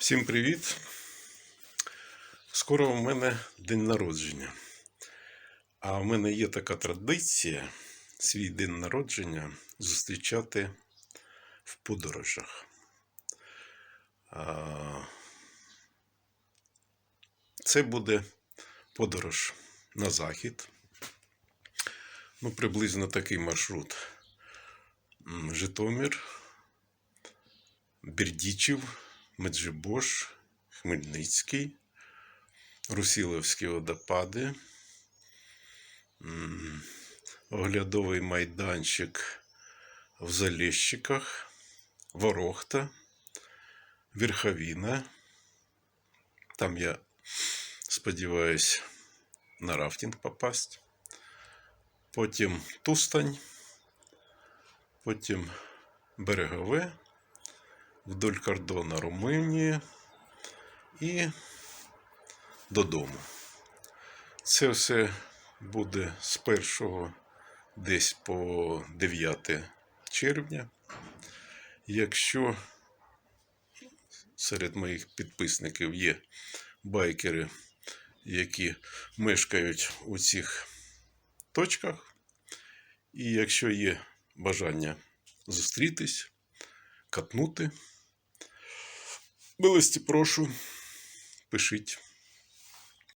Всім привіт! Скоро у мене день народження. А в мене є така традиція свій день народження зустрічати в подорожах. Це буде подорож на захід. Ну, приблизно такий маршрут. Житомир, Бердічів, Меджибош, Хмельницький, Русіловські водопади, оглядовий майданчик в Заліщиках, Ворохта, Верховіна. Там я сподіваюсь на рафтинг попасть. Потім Тустань, потім Берегове вдоль кордону Румунії і додому. Це все буде з 1 десь по 9 червня. Якщо серед моїх підписників є байкери, які мешкають у цих точках, і якщо є бажання зустрітись, катнути, Милості прошу, пишіть.